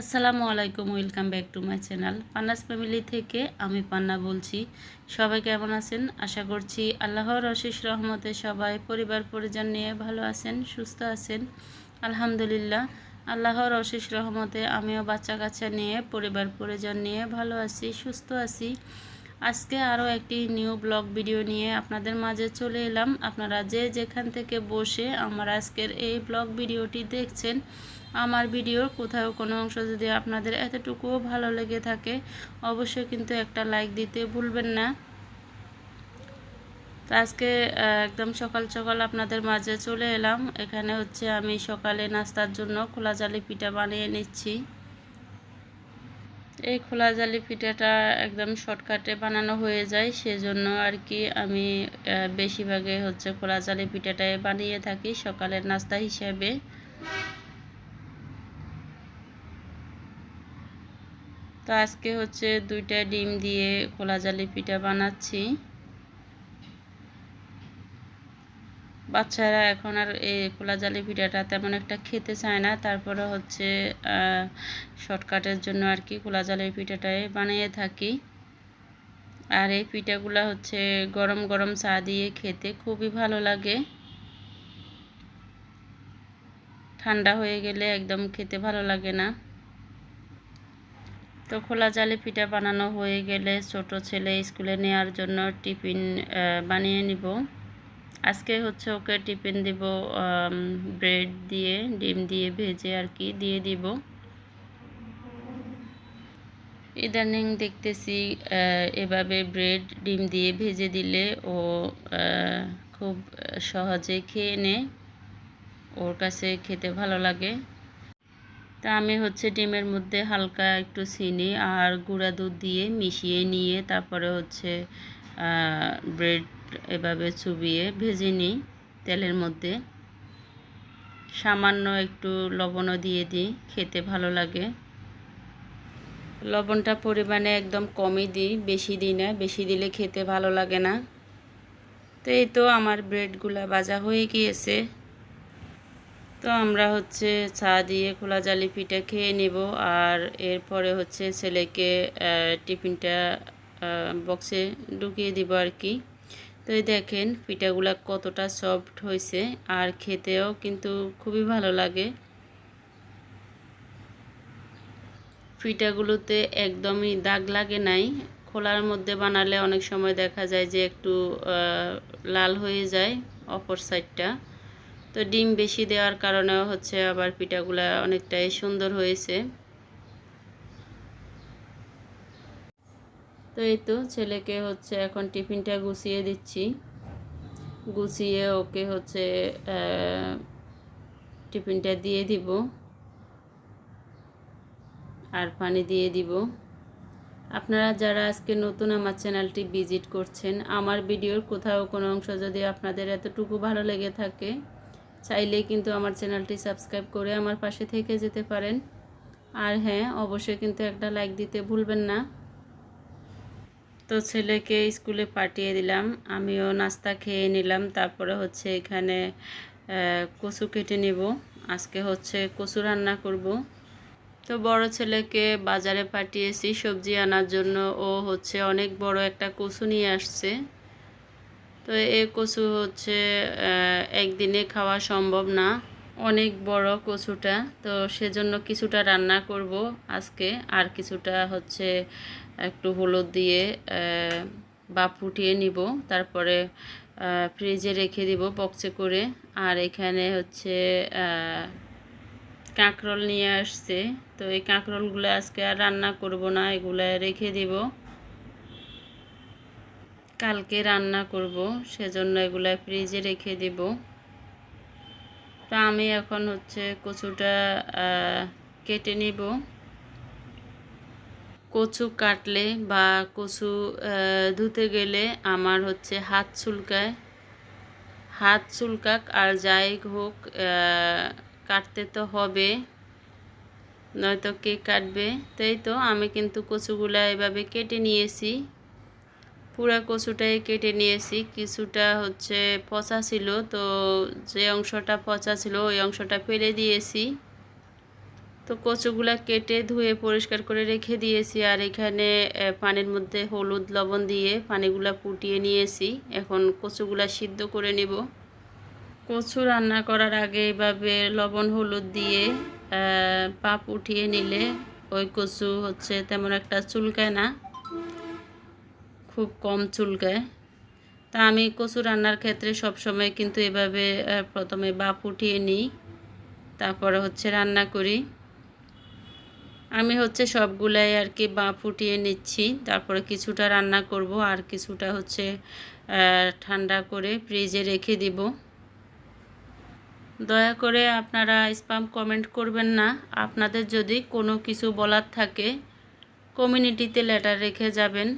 আসসালামু আলাইকুম, welcome back to my channel. Panna's family থেকে আমি পান্না বলছি। সবাই কেমন আছেন? আশা করছি আল্লাহর অশেষ রহমতে সবাই পরিবার পরিজন নিয়ে ভালো আছেন, সুস্থ আছেন। আলহামদুলিল্লাহ, আল্লাহর অশেষ রহমতে আমিও বাচ্চা কাচ্চা নিয়ে, পরিবার পরিজন নিয়ে ভালো আছি, সুস্থ আছি। আজকে আরও একটি নিউ ব্লগ ভিডিও নিয়ে আপনাদের মাঝে চলে এলাম। আপনারা যে যেখান থেকে বসে আমার আজকের এই ব্লগ ভিডিওটি দেখছেন আমার ভিডিওর কোথাও কোনো অংশ যদি আপনাদের এতটুকুও ভালো লেগে থাকে, অবশ্যই কিন্তু একটা লাইক দিতে ভুলবেন না। আজকে একদম সকাল সকাল আপনাদের মাঝে চলে এলাম। এখানে হচ্ছে আমি সকালে নাস্তার জন্য খোলা জালি পিঠা বানিয়ে নিচ্ছি। এই খোলা জালি পিঠাটা একদম শর্টকাটে বানানো হয়ে যায়, সেজন্য আর কি আমি বেশিরভাগে হচ্ছে খোলা জালি পিঠাটাই বানিয়ে থাকি সকালের নাস্তা হিসেবে। তো আজকে হচ্ছে দুইটা ডিম দিয়ে খোলা জালি পিঠা বানাচ্ছি। বাচ্চারা এখন আর এই খোলা জালি পিঠাটা তেমন একটা খেতে চায় না, তারপরে হচ্ছে শর্টকাটের জন্য আর কি খোলা জালি পিঠাটাই বানিয়ে থাকি। আর এই পিঠাগুলো হচ্ছে গরম গরম চা দিয়ে খেতে খুবই ভালো লাগে। ঠান্ডা হয়ে গেলে একদম খেতে ভালো লাগে না। তো খোলা জালে পিঠা বানানো হয়ে গেলে ছোট ছেলে স্কুলে নেওয়ার জন্য টিফিন বানিয়ে নিব। আজকে হচ্ছে ওকে টিফিন দিব ব্রেড দিয়ে, ডিম দিয়ে ভেজে আর কি দিয়ে দিব। ইদানিং দেখতেছি এভাবে ব্রেড, ডিম দিয়ে ভেজে দিলে ও খুব সহজে খেয়ে নেয়। ওর কাছে খেতে ভালো লাগে। তা আমি হচ্ছে ডিমের মধ্যে হালকা একটু চিনি আর গুঁড়া দুধ দিয়ে মিশিয়ে নিয়ে তারপরে হচ্ছে ব্রেড এভাবে চুবিয়ে ভেজে নিই তেলের মধ্যে। সামান্য একটু লবণও দিয়ে দিই, খেতে ভালো লাগে। লবণটা পরিমাণে একদম কমই দিই, বেশি দিই না, বেশি দিলে খেতে ভালো লাগে না। তো এই তো আমার ব্রেডগুলা ভাজা হয়ে গিয়েছে। তো আমরা হচ্ছে চা দিয়ে খোলা জালি পিঠা খেয়ে নেব। আর এরপরে হচ্ছে ছেলেকে টিফিনটা বক্সে ঢুকিয়ে দিব আর কি। তো এই দেখেন পিঠাগুলা কতটা সফট হয়েছে আর খেতেও কিন্তু খুবই ভালো লাগে। পিঠাগুলোতে একদমই দাগ লাগে নাই। খোলার মধ্যে বানালে অনেক সময় দেখা যায় যে একটু লাল হয়ে যায় অপর সাইডটা তো ডিম বেশি দেওয়ার কারণেও হচ্ছে আবার পিঠাগুলা অনেকটাই সুন্দর হয়েছে। তো এই তো ছেলেকে হচ্ছে এখন টিফিনটা গুছিয়ে দিচ্ছি। গুছিয়ে ওকে হচ্ছে টিফিনটা দিয়ে দিব। আর পানি দিয়ে দিব। আপনারা যারা আজকে নতুন আমার চ্যানেলটি ভিজিট করছেন, আমার ভিডিওর কোথাও কোনো অংশ যদি আপনাদের এতটুকু ভালো লেগে থাকে চাইলেই কিন্তু আমার চ্যানেলটি সাবস্ক্রাইব করে আমার পাশে থেকে যেতে পারেন। আর হ্যাঁ অবশ্যই কিন্তু একটা লাইক দিতে ভুলবেন না। তো ছেলেকে স্কুলে পাঠিয়ে দিলাম, আমিও নাস্তা খেয়ে নিলাম। তারপরে হচ্ছে এখানে কচু কেটে নেব। আজকে হচ্ছে কচু রান্না করব। তো বড় ছেলেকে বাজারে পাঠিয়েছি সবজি আনার জন্য। ও হচ্ছে অনেক বড় একটা কচু নিয়ে আসছে। তো এ কচু হচ্ছে একদিনে খাওয়া সম্ভব না। অনেক বড় কচুটা, তো সেজন্য কিছুটা রান্না করব আজকে। আর কিছুটা হচ্ছে একটু হলুদ দিয়ে বা ফুটিয়ে নিব। তারপরে ফ্রিজে রেখে দিব বক্সে করে। আর এখানে হচ্ছে কাঁকরোল নিয়ে আসছে। তো এই কাঁকরোলগুলো আজকে আর রান্না করব না, এগুলো রেখে দিব। কালকে রান্না করব, সেজন্য এগুলা ফ্রিজে রেখে দেব। তা আমি এখন হচ্ছে কচুটা কেটে নিব। কচু কাটলে বা কচু ধুতে গেলে আমার হচ্ছে হাত চুলকায়। হাত চুলকাক আর যাই হোক কাটতে তো হবে, নয়তো কে কাটবে। তাই তো আমি কিন্তু কচুগুলা এভাবে কেটে নিয়েছি। পুরা কচুটাই কেটে নিয়েছি। কিছুটা হচ্ছে পচা ছিল, তো যে অংশটা পচা ছিল ওই অংশটা ফেলে দিয়েছি। তো কচুগুলা কেটে ধুয়ে পরিষ্কার করে রেখে দিয়েছি আর এখানে পানির মধ্যে হলুদ লবণ দিয়ে পানিগুলা ফুটিয়ে নিয়েছি। এখন কচুগুলা সিদ্ধ করে নিব। কচু রান্না করার আগে এভাবে লবণ, হলুদ দিয়ে পাপ উঠিয়ে নিলে ওই কচু হচ্ছে তেমন একটা চুলকায় না। খুব কম চুলকায় তা আমি কচু রান্নার ক্ষেত্রে সবসময় কিন্তু এভাবে প্রথমে বাপ উঠিয়ে নিই, তারপরে হচ্ছে রান্না করি। আমি হচ্ছে সবগুলাই আর কি বা ফুটিয়ে নিচ্ছি, তারপরে কিছুটা রান্না করব আর কিছুটা হচ্ছে ঠান্ডা করে ফ্রিজে রেখে দিব। দয়া করে আপনারা স্পাম কমেন্ট করবেন না। আপনাদের যদি কোনো কিছু বলার থাকে, কমিউনিটিতে লেটার রেখে যাবেন।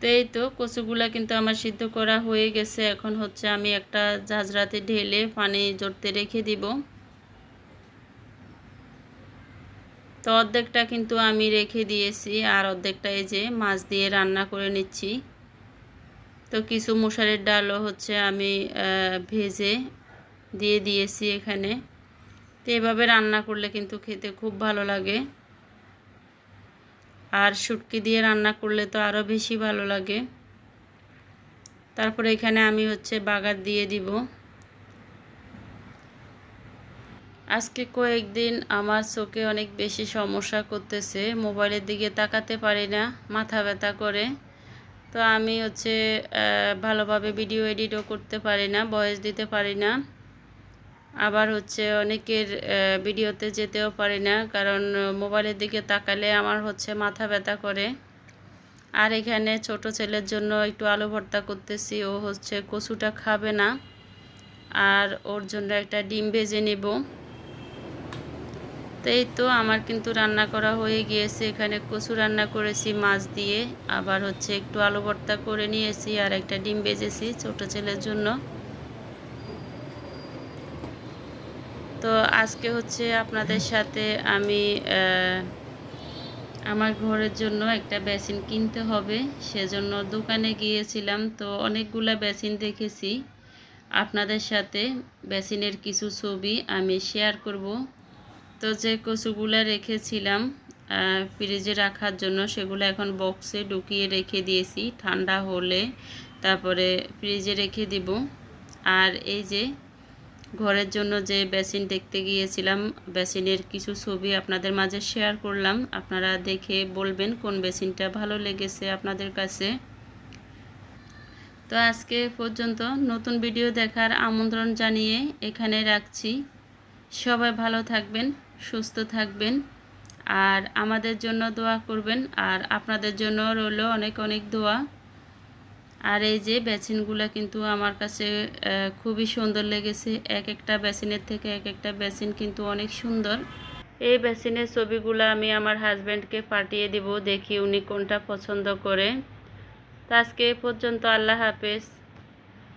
তো এই তো কচুগুলা কিন্তু আমার সিদ্ধ করা হয়ে গেছে। এখন হচ্ছে আমি একটা ঝাঁঝরাতে ঢেলে পানি জড়তে রেখে দিব। তো অর্ধেকটা কিন্তু আমি রেখে দিয়েছি আর অর্ধেকটা এই যে মাছ দিয়ে রান্না করে নিচ্ছি। তো কিছু মশারির ডালও হচ্ছে আমি ভেজে দিয়ে দিয়েছি এখানে। তো এভাবে রান্না করলে কিন্তু খেতে খুব ভালো লাগে। আর শুটকি দিয়ে রান্না করলে তো আরও বেশি ভালো লাগে। তারপরে এখানে আমি হচ্ছে বাগার দিয়ে দিব। আজকে কয়েকদিন আমার চোখে অনেক বেশি সমস্যা করতেছে, মোবাইলের দিকে তাকাতে পারি না, মাথা ব্যথা করে। তো আমি হচ্ছে ভালোভাবে ভিডিও এডিটও করতে পারি না, ভয়েস দিতে পারি না। আবার হচ্ছে অনেকের ভিডিওতে যেতেও পারি না, কারণ মোবাইলের দিকে তাকালে আমার হচ্ছে মাথা ব্যথা করে। আর এখানে ছোট ছেলের জন্য একটু আলু ভর্তা করতেছি, ও হচ্ছে কচুটা খাবে না। আর ওর জন্য একটা ডিম ভেজে নেব। তো এই তো আমার কিন্তু রান্না করা হয়ে গিয়েছে, এখানে কচু রান্না করেছি মাছ দিয়ে, আবার হচ্ছে একটু আলু ভর্তা করে নিয়েছি, আর একটা ডিম ভেজেছি ছোট ছেলের জন্য। তো আজকে হচ্ছে আপনাদের সাথে আমি আমার ঘরের জন্য একটা বেসিন কিনতে হবে। সেজন্য দোকানে গিয়েছিলাম, তো অনেকগুলা বেসিন দেখেছি। আপনাদের সাথে বেসিনের কিছু ছবি আমি শেয়ার করব। তো যে কচুগুলো রেখেছিলাম ফ্রিজে রাখার জন্য সেগুলো এখন বক্সে ঢুকিয়ে রেখে দিয়েছি। ঠান্ডা হলে তারপরে ফ্রিজে রেখে দিব। আর এই যে ঘরের জন্য যে বেসিন দেখতে গিয়েছিলাম, বেসিনের কিছু ছবি আপনাদের মাঝে শেয়ার করলাম। আপনারা দেখে বলবেন কোন বেসিনটা ভালো লেগেছে আপনাদের কাছে। তো আজকে পর্যন্ত নতুন ভিডিও দেখার আমন্ত্রণ জানিয়ে এখানে রাখছি। সবাই ভালো থাকবেন, সুস্থ থাকবেন, আর আমাদের জন্য দোয়া করবেন, আর আপনাদের জন্য রইল অনেক অনেক দোয়া। আর এই যে বেসিনগুলো কিন্তু আমার কাছে খুবই সুন্দর লেগেছে। এক একটা বেসিনের থেকে এক একটা বেসিন কিন্তু অনেক সুন্দর। এই বেসিনের ছবিগুলো আমি আমার হাজব্যান্ডকে পাঠিয়ে দিব, দেখি উনি কোনটা পছন্দ করে। তো আজকে পর্যন্ত আল্লাহ হাফেজ।